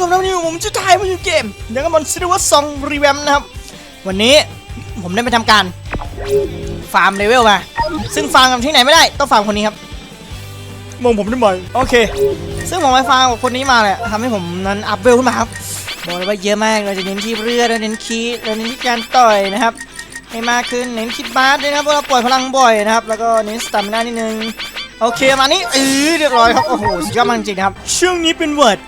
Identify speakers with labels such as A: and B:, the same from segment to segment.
A: ผู้ชมนะวันนี้ผมจะถ่ายมาอยู่เกมเดี๋ยวก็มันซิลเวอร์ซองรีแวมนะครับ วันนี้ผมได้ไปทำการฟาร์มเลเวลมา ซึ่งฟาร์มกับที่ไหนไม่ได้ ต้องฟาร์มคนนี้ครับมองผมได้ไหมโอเค ซึ่งผมไปฟาร์มกับคนนี้มาเนี่ยทำให้ผมนั้นอัพเวลขึ้นมาครับบอกเลยว่าเยอะมากเราจะเน้นที่เรือเราเน้นคีย์เราเน้นที่การต่อยนะครับให้มากขึ้นเน้นคิดบาสด้วยนะครับเพราะเราปล่อยพลังบ่อยนะครับ แล้วก็เน้นสตามินานิดนึงโอเคมานี่เออเรียบร้อยครับโอ้โหสุดยอดมากจริงๆนะครับช่วงนี้เป็นหวัด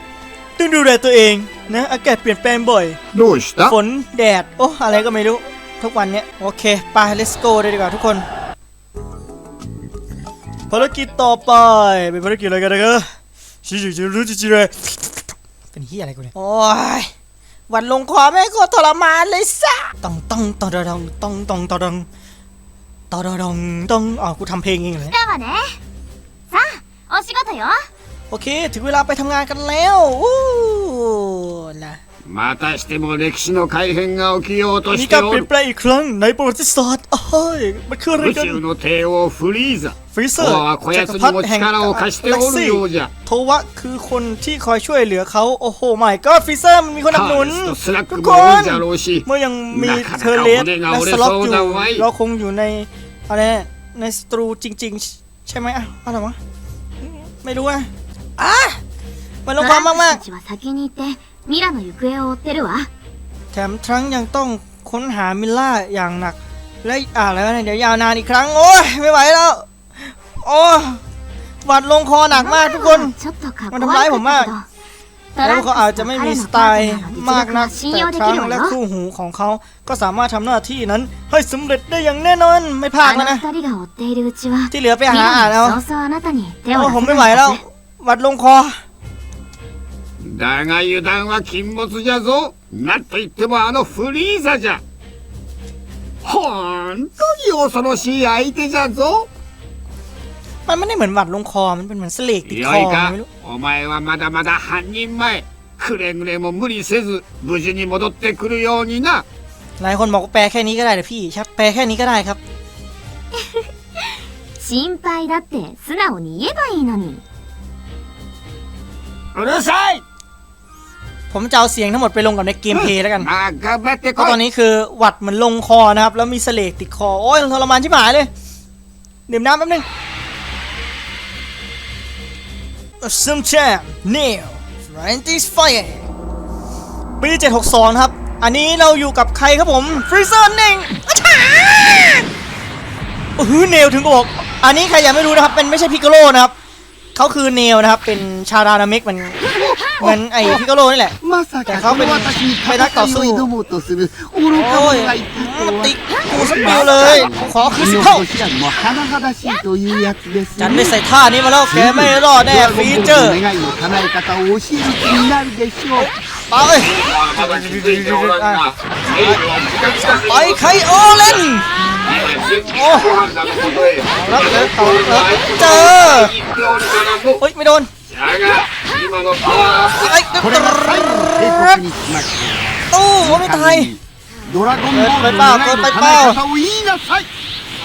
A: ต้องดูแลตัวเองนะ อากาศเปลี่ยนแปลงบ่อย
B: どうした
A: ฝนแดด โอ้ อะไรก็ไม่รู้ ทุกวันเนี้ยโอเค ไป let's go เลยดีกว่าทุกคน ภารกิจต่อไป เป็นภารกิจอะไรกันนะครับชิชิชิรู้จิจิเลยเป็นที่อะไรกูเนี่ย โอ้ย วันลงคอแม่งโคตรทรมานเลยสะต้องต้องต้องต้องต้องต้องต้องต้องต้องต้องต้องอ๋อกูทำเพลงเองเลย
C: だわねさあお仕事よ
A: โอเค ถึงเวลาไปทำงานกันแล้วอู้นะ
B: またしても歴史の改変が起きようと
A: มี
B: して
A: การ
B: お
A: เปลี่ยน
B: る
A: แปลงอีกครั้งในประวัติศาสตร์เฮ้ยมันคืออะไร
B: 宇
A: กัน
B: 宙の帝王フリーザ
A: ฟรีเซอ
B: と
A: ร์
B: はこやつにも力を貸しておるようじゃ
A: โทวะคือคนที่คอยช่วยเหลือเขาโอ้โหไม่ก็ฟรีเซอร์มันมีคนสนับส
B: カ
A: นุ
B: ー
A: น
B: レスとスラッ
A: ทุ
B: ク
A: ก
B: も
A: ค
B: 多い
A: น
B: じゃろうし
A: เมื่อยังมี
B: なかなか
A: เทอร์เลส
B: 俺が
A: และ
B: 俺
A: สล็อต
B: そう
A: อยู่
B: だわい
A: เราคงอยู่ในอะไรนะในสตรูจริง ๆ ใช่ไหมอ่ะอะไรวะไม่รู้อ่ะ อ่ะมันลงความมาก
C: たちは先に行ってミラの行方を追ってるわ
A: ๆแถมทั้งยังต้องค้นหามิลล่าอย่างหนัก และอ่าแล้วนะเดี๋ยวยาวนานอีกครั้ง โอ้ยไม่ไหวแล้ว โอ้หวัดลงคอหนักมากทุกคน
C: ちょっとかっこ
A: まあでもライブ
C: 悪かったけどト
A: แล้ว
C: ラン
A: เขาอาจจะ
C: クス
A: ไม่
C: と
A: มี
C: 彼
A: ส
C: の
A: ไต
C: パート
A: ล์
C: ナー
A: มาก
C: の
A: นั
C: 実
A: ก
C: 力は信
A: แต่
C: 用で
A: ครั้
C: き
A: ง
C: るわ
A: และ
C: よ
A: คู่หูของเขาก็สามารถทำหน้าที่นั้น ให้สำเร็จได้อย่างแน่นอนไม่พลาด
C: あ
A: แล้ว
C: の
A: นะ
C: 二人が追っているうちは
A: ที่เหลือไป
C: ミ
A: หาอ่านเอา
C: ラもそうそうあなたに手を
A: โอ้
C: 出
A: ผม
C: せ
A: ไม่ไหว
C: ない
A: แล้ว
C: はず
A: หวัดลงคอ
B: だが油断は禁物じゃぞなんといってもあのフリーザじゃほんとに恐ろしい相手じゃぞ
A: มันไม่ได้เหมือนหวัดลงคอมันเป็นเหมือนเสลกติดค
B: よ
A: อย
B: か
A: ไม่รู้
B: お前はまだまだ半人前くれぐれも無理せず無事に戻ってくるようにな
A: หลายคนบอกว่าแปลแค่นี้ก็ได้แต่พี่ชักแปลแค่นี้ก็ได้ครับ
C: 心配だって素直に言えばいいのに
B: รู้าย
A: ผมจะเอาเสียงทั้งหมดไปลงกับในเกมเพย์แล้วกันก็ตอนนี้คือหวัดเหมือนลงคอนะครับ แล้วมีเสลกติดคอ โอ้ยทรมานชิบหายเลยดื่มน้ำแป๊บนึง Assumption Neil Francis ปี 762 ครับ อันนี้เราอยู่กับใครครับผม ฟรีเซอร์เน่งอือเนลถึงบอก อันนี้ใครยังไม่รู้นะครับ เป็นไม่ใช่พิกโลนะครับ เขาคือเนลนะครับ เป็นชารานาเมกเหมือนเหมือนไอพิกโลนี่แหละ
D: まさ
A: で
D: か
A: 顔面
D: この私に戦いを挑もうとする愚か
A: โอ้ย
D: 者がいると
A: มา
D: は
A: ติกูสปิวเลยกูขอคืนสิ
D: 身
A: เท่า
D: の知らずも甚だしいというやつです
A: จันไม่ใส่ท่านี้มาแล้วแกไม่รอดแน่
D: ドラゴ
A: ฟี
D: ンボール
A: เจอร์
D: の願いの叶え方を教える気になるでしょう
A: ไปไปใครโอเล่น
B: โอ้
A: รับเล้วต่อแล้วเจอเฮ้ยไม่โดนไอ้ตู้ผมไม่ตาย
D: เกินไปเปล่าเกินไปเปล่า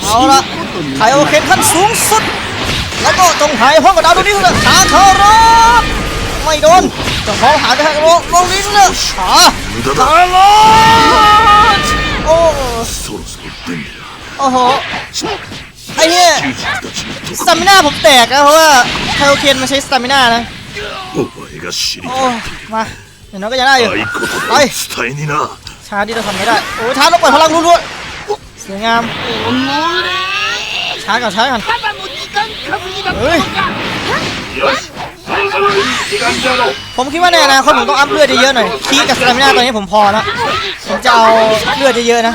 A: เอาละไคโอเคนขั้นสูงสุด แล้วก็จงหายห้องกับดาวดวงนี้เถอะสาเธอรอบ ไม่โดนจะขอหาไปทางโลอลลิ้นเลยหาตาลอดโอ้โอ้โหไอ้เนี่ยสตามิน่าผมแตกนะเพราะว่าไคโอเคนมันใช้สตามิน่านะโอ้มาอย่างน้อยก็ยังได้อยู่ไปช้าที่เราทำไม่ได้โอ้ช้าเราเปิดพลังรุ่นๆสวยงามช้าก่อนช้าก่อนเฮ้ย ผมคิดว่าแน่นาคตผมต้องอัพเลือดเยอะๆหน่อยคีกับสตามิน่าตอนนี้ผมพอแล้วผมจะเอาเลือดเยอะๆนะ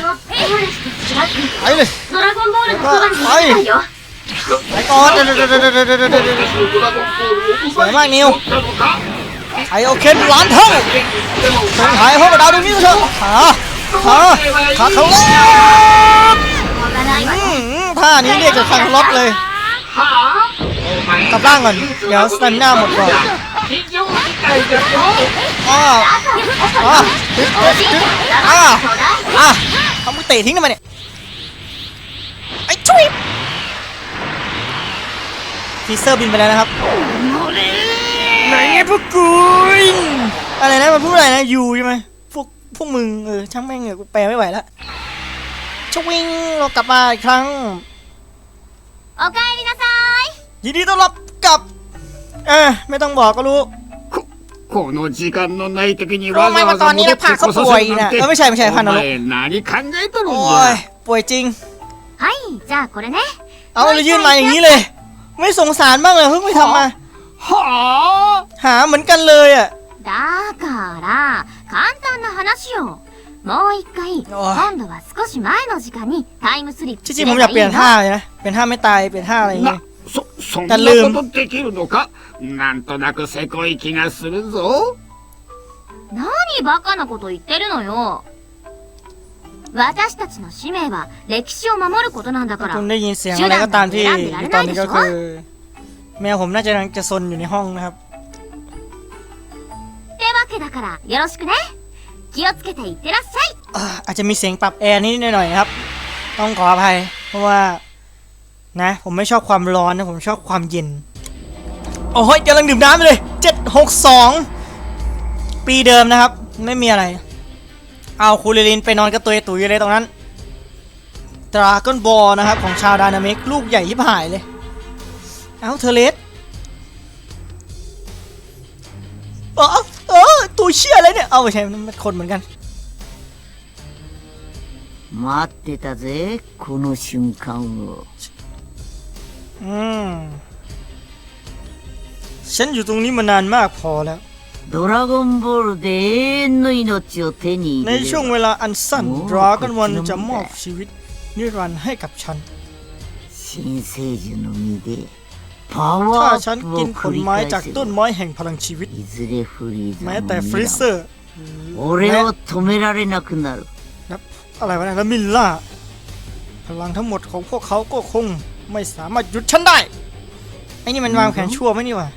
A: ไปเลย
C: ไป
A: ไปต่อนสวยมากนิวไอโอเคนล้านเท่าส่งหายเข้ามาดาวดูมิ้วเถอะขาขาขาเขาล็อกท่านี้เรียกจะกทางล็อกเลย กลับล่างก่อน เดี๋ยวสแตมิน่าหมดก่อนอ้าวอ้าวอ้าวอาวทำเตะทิ้งทำไมเนี่ย ไอ้ชุยฟีเซอร์บินไปแล้วนะครับ ไหนไงพวกกูอะไรนะ มันพูดอะไรนะยูใช่ไหมพวกพวกมึง เออ ช่างแม่งเหงือแปลไม่ไหวละช่วชวิ่งเรากลับมาอีกครั้ง
C: โอเคลินา
A: ซ นดีต้อนรับกลับเออไม่ต้องบอกก็รู้
B: この時間のない時に
A: รู้
B: わ
A: ไหม
B: ざ
A: ว่า
B: わ
A: ตอ
B: ざ
A: นนี้
B: 戻
A: นะ
B: って
A: ผักเขา
B: こさ
A: ป่วย
B: せる
A: นะ
B: なんて
A: เออไม่ใช่ไม่ใช่พันน
B: お
A: รก
B: 前何考えとるん
A: โอ้
B: だ
A: ยป่วยจริง
C: はいじゃあこれね
A: เอาเลยยื่นมาอย่างนี้เลย ไม่สงสารบ้างเลยเพิ่งไปทำมา
B: はあ
A: หาเหมือนกันเลยอ่ะ
C: だから簡単な話よもう一回
A: おい
C: 今度は少し前の時間にタイムスリップ
A: ที่จ
C: す
A: ริง
C: れ
A: ผม
C: ば
A: อยากเปลี่ยน
C: いい
A: ท่า
C: の
A: เลยนะเปลี่ยนท่าไม่ตายเปลี่ยนท่าอะไรอย่างเงี้
B: ない そそんな
A: だルーム
B: ことできるのかなんとなくせこい気がするぞ
C: 何バカなこと言ってるのよ私たちの使命は歴史を守ることなんだから
A: คุณได้ยินเสียงอะไรก็ตามที่อยู่ตอนนี้ก็คือ แมวผมน่าจะกำลังจะซนอยู่ในห้องนะครับ
C: ってわけだからよろしくね気をつけていってらっしゃい
A: อ่าอาจจะมีเสียงปรับแอร์นิดหน่อยๆนะครับ ต้องขออภัย เพราะว่า นะ ผมไม่ชอบความร้อนนะ ผมชอบความเย็น โอ้ยกำลังดื่มน้ำไปเลย 762 ปีเดิมนะครับ ไม่มีอะไร เอาคูเรลินไปนอนกระตุยตุยเลยตรงนั้นดราก้อนบอลนะครับ ของชาวดานามิกลูกใหญ่ยิบหายเลย เอาเทเลสเออเออตัวเชี่ยอะไรเนี่ย เอาไม่ใช่มันคนเหมือนกัน
E: 待ってたぜこの瞬間を
A: อืม ฉันอยู่ตรงนี้มานานมากพอแล้ว
E: ドラゴンボールで永遠の命を手に
A: ใน
E: 入れ
A: ช่วง
E: れ
A: เว
E: ば
A: ลาอันสั้นดราก้อนวันจะมอบชีวิต นิรันดร์ให้กับฉัน
E: 新生樹の実でパ
A: ถ้า
E: ワー
A: ฉัน
E: アップ
A: กิ
E: を
A: นผ
E: 繰
A: ล
E: り
A: ไม้จา
E: 返
A: ก
E: せ
A: ต้น
E: ば
A: ไม้แห่งพลังชีวิต
E: いずれフリーザ
A: แม้
E: も
A: แต่ฟรีเซ
E: ミ
A: อร์
E: ラ俺を止められなくなる
A: อะไรวะเนี่ยแล้วมิลล่า พลังทั้งหมดของพวกเขาก็คง ไม่สามารถหยุดฉันได้ ไอ้นี่มันวางแผนชั่วไหมนี่วะ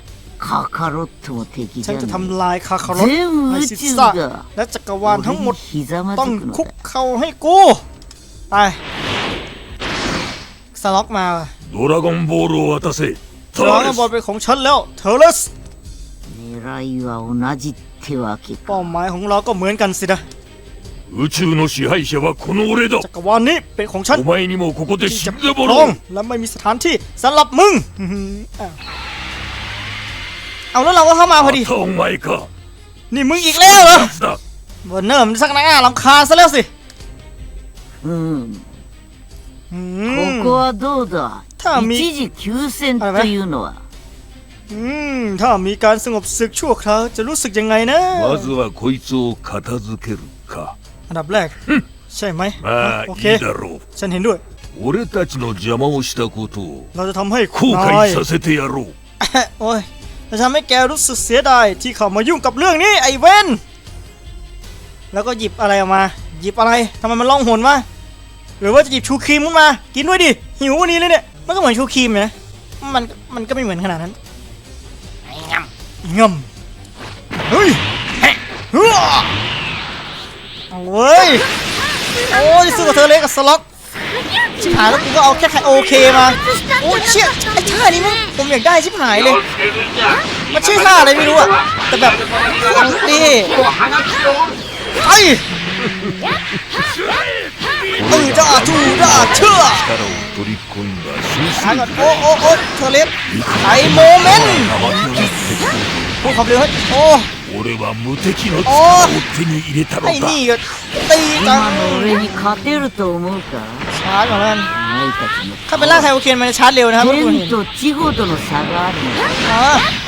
E: カカロットも敵
A: ฉั
E: じ
A: น
E: ゃ
A: จะ
E: ない
A: ทำลายคาคารอต
E: 全部
A: ไอ
E: 宇
A: ซิ
E: 宙
A: ซ่า
E: が
A: และจักรวาลทั้งหมด
E: 俺にひざま
A: ต้อง
E: ずくの
A: คุก
E: だ
A: เข่าให้กูไปสล็อกมาว่ะ
F: ドラゴンボールを渡せ
A: ดราก้อนบอลเป็นของฉันแล้วเทเลส
E: 狙いは同じってわけか
A: เป้าหมายของเราก็เหมือนกันสินะ
F: 宇宙の支配者はこの俺だ
A: จักรวาลนี้เป็นของฉัน
F: お前にもここで
A: ที่
F: 死
A: จะ
F: ん
A: ป
F: で
A: ก
F: も
A: คร
F: ら
A: อ
F: お
A: ง
F: う
A: และไม่มีสถานที่สำหรับมึงอื้อหืออ้าวเอาแล้วเราก็เข้ามาพอดี
F: またお前か
A: นี่มึงอีกแล้วเหรอ
F: 奴だ
A: เบอร์เนอร์มันสักหน้าลำคาญซะแล้วสิ
E: うん
A: อื
E: こ
A: ม
E: こはどうだ
A: たみ
E: 一時休戦というのは
A: อืมถ้ามีการสงบศึกชั่วคราวจะรู้สึกยังไงนะ
F: まずはこいつを片付けるか
A: อันดับแรก ใช่ไหม
F: まあ
A: โอ
F: い
A: เค
F: いだろう
A: ฉันเห็นด้วย
F: 俺たちの邪魔をしたことを
A: เราจะทำให้
F: 後
A: นาย
F: 悔させてやろう
A: โอ้ยจะทำให้แกรู้สึกเสียดายที่เข้ามายุ่งกับเรื่องนี้ไอ้เวนแล้วก็หยิบอะไรออกมา หยิบอะไรทำไมมันล่องหนวะหรือว่าจะหยิบชูครีมขึ้นมา กินด้วยดิ หิววันนี้เลยเนี่ย มันก็เหมือนชูครีมนะ มันมันก็ไม่เหมือนขนาดนั้นงำงำเฮ้ยเฮ้ย เว้ย โอ้ยสู้กับเธอเล็กับสล็อกชิบหายแล้วกูก็เอาแค่ใครโอเคมา โอ้เชี่ยไอ้ท่านี้มั้งผมอยากได้ชิบหายเลย มันชื่อท่าอะไรไม่รู้อะแต่แบบโคตรดีไอ้ตึงจ้าจูจ้าเชื่อหา
F: ย
A: ก่อนโอ้โอ้โอ้เธอเล็กไอโมเมนต์พวกขับเรือวให้โอ้
F: 俺は無敵の力
A: お
F: を手に入れたの
A: ไอ้
F: だ
A: นี่ก็ตีจัง
E: 今の俺に勝てると思うか
A: ชาร์จก่อนแล้วกัน
E: お前たちの
A: ถ้าเป็นร่างไฮโอเคนมันจะชาร์จเร็วนะครับทุกคนเห็น
E: 天と地ほどの差があるんだ
A: มา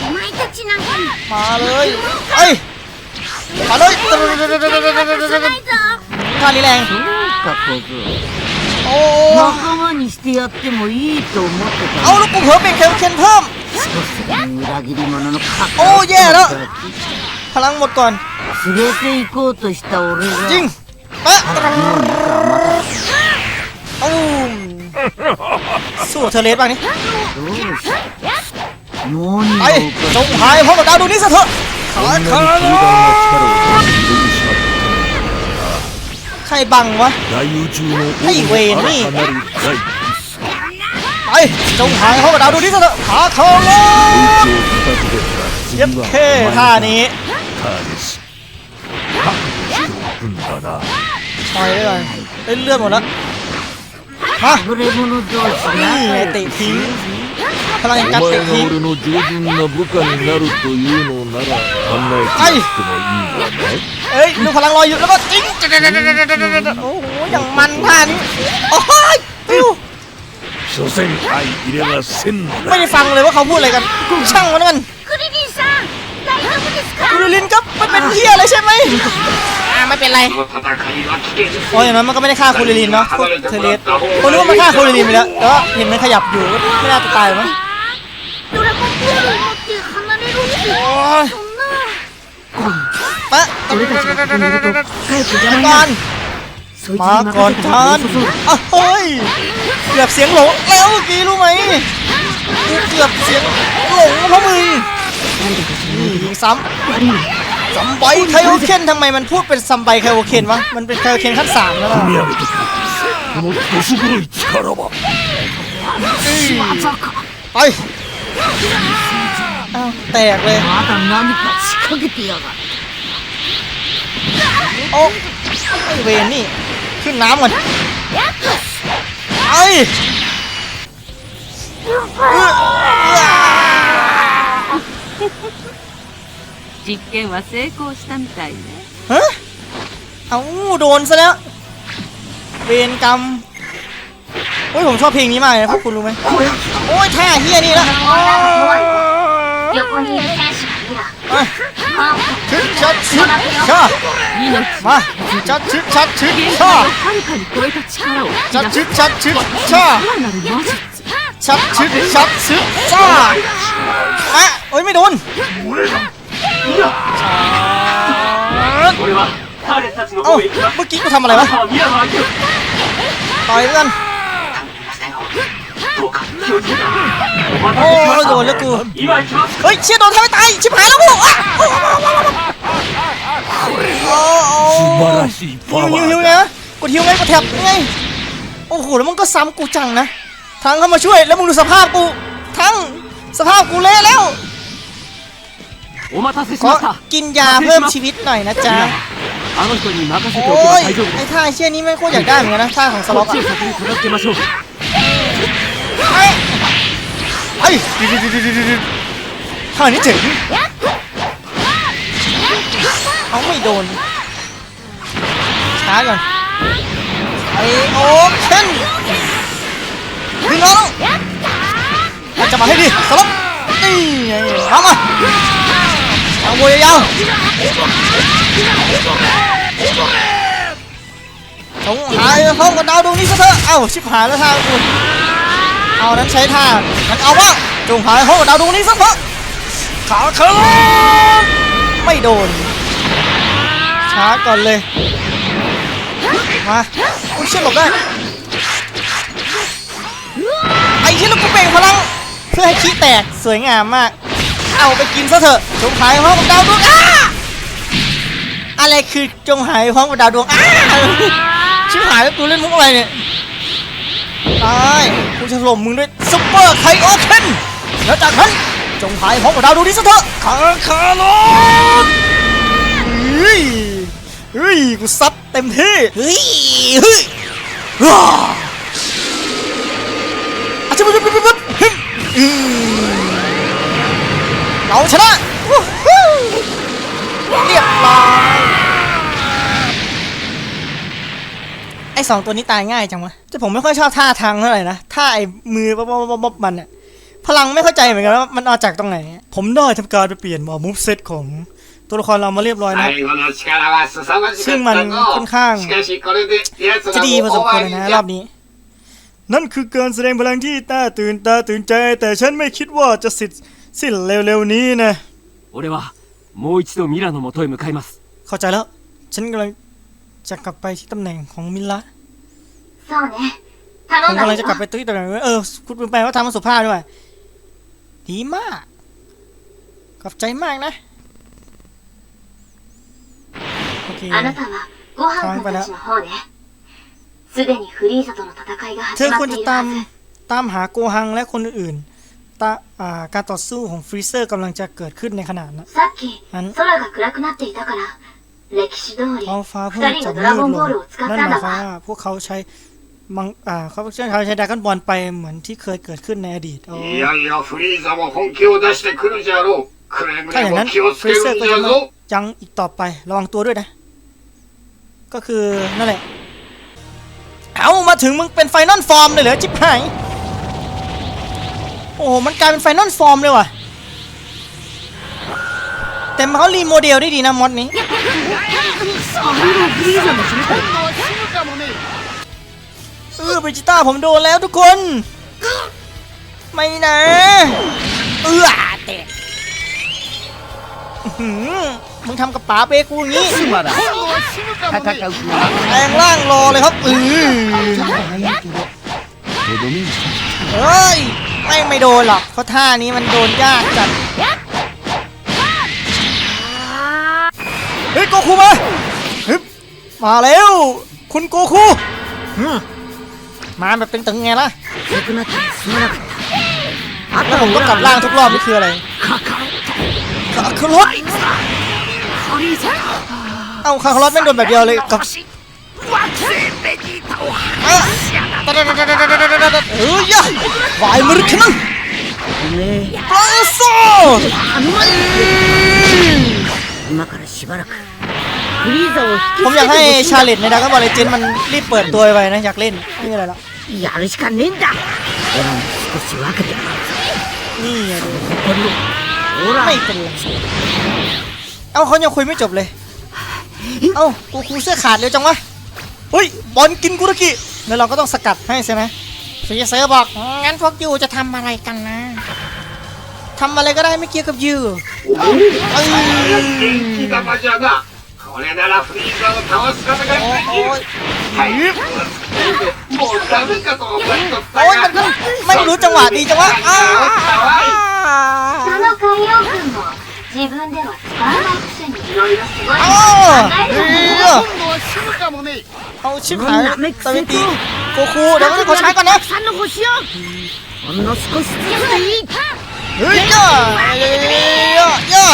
C: お前たちなんかに
A: มาเลยไอ้ยมาเลย
C: ないぞ
A: ท่านี้แรง
E: そうか小僧
A: โอ้
E: 仲間にしてやってもいいと思ってた
A: เอาลูกกูเพิ่มเป็นเคลเคนเพิ่ม
E: 少しでも裏切り者のカ
A: おーいやな
E: カ
A: พลังหมดก่อนจริงปะสู้เทเลสบ้างนี่ไอ้จงหายพร้อกับดาวดวนี้ซะเถอะขาขาใครบังวะ
F: ไอ้เวนี่
A: ไอ้จงหายพร้อกับดาวดวนี้ซะเถอะขาขาเย็บเท่ท่านี้
F: ターです な
A: ต่อยเลยก่อนเอ้ยเลือดหมดแล้วมา
E: ぶれ者同士
A: นี่ไง
E: 仲
A: เตะ
E: 良く
A: ทิ้ง
E: しようぜ
A: พลังแห่ง
F: お
A: การเตะ
F: 前が
A: ทิ้ง
F: 俺の上手な部下になるというのなら考えてやってもいいんだな
A: เอ้ยดูพลังลอยอยู่แล้วก็จิ้งโอ้โหอย่างมันท่านี้โอ้ยปิ้ว
F: 所詮相入れはせんの
A: ไม่
F: だ
A: ได้ฟังเลยว่าเขาพูดอะไรกันช่างมันกัน
C: クリリンさん大丈夫ですか
A: คุณลินก็มันเป็นเฮียอะไรใช่ไหมอ่าไม่เป็นไรโอ้ยอย่างนั้นมันก็ไม่ได้ฆ่าคุณลินเนาะเทเลสผมนึกว่ามันฆ่าคุณลินไปแล้วแต่าเห็นมันขยับอยู่ไม่น่าจะตายมั้งโอ้ยปะก่อ
E: น
A: มาก่อนท่านเฮ้ยเกือบเสียงหลงแล้วเมื่อกี้รู้ไหมเกือบเสียงหลงเพราะมึง ยิงซ้ำซัมไบไคโอเคนทำไมมันพูดเป็นซัมไบไคโอเคนวะ มันเป็นไคโอเคนขั้นสามแล้วล่ะไปอ้แตกเลยโอ้เวนี่ ขึ้นน้ำก่อนไอ้
G: 実験は成功したみたいね
A: ฮะเอาโดนซะแล้ว เวรกรรมโอ้ยผมชอบเพลงนี้มากเลยนะพวกคุณรู้ไหมโอ้ยท่าเฮียนี่ละ
C: 横にいる選手がいる
A: เอ้ย
C: あ
A: ชึดชัดชึดชา
G: 命
A: มาชัดชึดชัดชึด
G: 限
A: ชา
G: 界をはるかに超えた力を
A: ชัด
G: 引き
A: ชึ
G: 出
A: ดชัดชึดชา
G: すさらなる魔術
A: ชัดชึดชัดชึดชา เอ้ยไม่โดนเอ้าเมื่อกี้กูทำอะไรวะต่อยแล้วกันโอ้โดนแล้วกูเฮ้ยเชี่ยโดนทำให้ตายชิบหายแล้วกูโอ้ฮิวฮิวนะกดฮิวไงกดแทบไงโอ้โหแล้วมึงก็ซ้ำกูจังนะทั้งเข้ามาช่วยแล้วมึงดูสภาพกู ทั้งสภาพกูเละแล้ว ขอกินยาเพิ่มชีวิตหน่อยนะจ๊ะโอ้ยไอ้ท่าเชี่ยนี้ไม่โคตรอยากได้เหมือนกันนะท่าของสล็อตอะไอ้ท่านี้เจ๋งเอาไม่โดนช้าก่อนไอโอเคนพี่น้องจะมาให้ดิสล็อตนี่เอามา เอาโวยยาวสงหายห้องกับดาวดวงนี้ซะเถอะ เอ้าชิบหายแล้วท่ากูเอานั้นใช้ท่านั้นเอาว่าจงหายห้องกับดาวดวงนี้ซะเถอะขาเคิมไม่โดนช้าก่อนเลยมาอุ้ยเชี่ยหลบได้ไอ้เชี่ยแล้วกูเบ่งพลังเพื่อให้ขี้แตกสวยงามมาก เอาไปกินซะเถอะจงหายพร้อมกับดาวดวงอ้าอะไรคือจงหายพร้อมกับดาวดวงอ้าชิบหายแล้วกูเล่นมุกอะไรเนี่ยตายกูจะถล่มมึงด้วยซุปเปอร์ไคโอเคนแล้วจากนั้นจงหายพร้อมกับดาวดวงนี้ซะเถอะคาคาโลนเฮ้ยเฮ้ยกูซัดเต็มที่เฮ้ยเฮ้ยว้าอาจจะปุ๊บปุ๊บปุ๊บปุ๊บฮึ่มอืม เราชนะเรียบร้อยไอสองตัวนี้ตายง่ายจังวะแต่ผมไม่ค่อยชอบท่าทางเท่าไหร่นะท่าไอมือบ๊อบบ๊อบบ๊อบมันอะพลังไม่เข้าใจเหมือนกันว่ามันเอาจากตรงไหน ผมได้ทำการไปเปลี่ยนมอมูฟเซตของตัวละครเรามาเรียบร้อยนะ ซึ่งมันค่อนข้างจะดีพอสมควรนะรอบนี้ นั่นคือการแสดงพลังที่ตาตื่นตาตื่นใจ แต่ฉันไม่คิดว่าจะสิทธิ์ สิ้นเร็วๆนี้นะ
H: 俺はもう一度ミラの元へ向かいます
A: เข้าใจแล้ว ฉันกำลังจะกลับไปที่ตำแหน่งของมิลละ
C: そうね
A: ผ
C: 頼
A: ม
C: んだ
A: กำลั
C: わ
A: ง
C: よ
A: จะกลับไปที่ตำแหน่งเออคุณเป็นไปว่าทำมันสุภาพด้วยดีมากขอบใจมากนะโอเค
C: あなたはご飯君たちの方ですでにフリーザとの戦いが
A: เธอ
C: 始ま
A: คว
C: っ
A: ร
C: て
A: จะ
C: いる
A: ตาม
C: はず
A: ตามหาโกฮังและคนอื่นๆ ตาการต่อสู้ของฟรีเซอร์กำลังจะเกิดขึ้นในขณะนั้น
C: นั้น
A: ท้องฟ้าเพิ่งจะมืดลงนั่นหมายความว่าพวกเขาใช้มังอ่าเขาเชื่อเขาใช้ดากันบอลไปเหมือนที่เคยเกิดขึ้นในอดีตโอ้ถ้าอย่างนั้นฟรีเซอร์ก็จะยังอีกต่อไประวังตัวด้วยนะ ก็คือนั่นแหละ เอามาถึงมึงเป็นไฟนอลฟอร์มเลยเหรอจิ๊บหาย โอ้โห มันกลายเป็นไฟนอลฟอร์มเลยว่ะ แต่เขารีโมเดลได้ดีนะมอดนี้ เออเบจิต้าผมโดนแล้วทุกคน ไม่นะ เออแตะมึงทำกับป๋าเป้กูอย่างนี้แรงล่างรอเลยครับ อือเฮ้ย ไม่ไม่โดนหรอกเพราะท่านี้มันโดนยากจัดเฮ้ยโกคูมามาแล้ว คุณโกคูมาแบบตึงๆไงล่ะแล้วผมก็กลับล่างทุกรอบนี่คืออะไรขาคารถเอ้าคาคารถไม่โดนแบบเดียวเลยกับ เฮ้ยไฟมรึกนึงปลาโซ่ผมอยากให้ชาเลตในดาร์กบอลเลจินมันรีบเปิดตัวไปนะอยากเล่นนี่อะไรล่ะอ
E: ย่าเลยกันเน้นด่ะ
A: นี่ไงไม่เป็นไรเอ้าเขายังคุยไม่จบเลย เอ้ากูคูเสื้อขาดเลยจังวะเฮ้ยบอลกินกุรกิ แล้วเราก็ต้องสกัดให้ใช่ไหมฟีเซอร์บอกงั้นพวกยูจะทำอะไรกันนะทำอะไรก็ได้ไม่เกี่ยวกับยูเอ้ย
B: 元気玉じゃなこれならフリーザを倒すことができるはいもうダメかと思っとった
A: โอ้ยมันก็
B: が
A: ไม่รู้จังหวะดีจังวะอ้าว
C: その海洋君も自分では使わないくせにいろいろすごい
A: อ้าวเ เอาชิบหายซาเมกิโกคูเดี๋ยวก็ได้ขอใช้ก่อนนะเฮ้ยจ้าเย้าย้า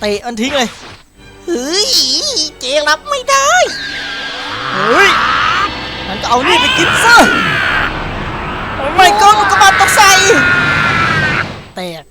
A: เตะอันทิ้งเลยเฮ้ยเจรับไม่ได้เฮ้ยมันก็เอานี่ไปกินซะไม่ก็มันก็มาตกใส่แตก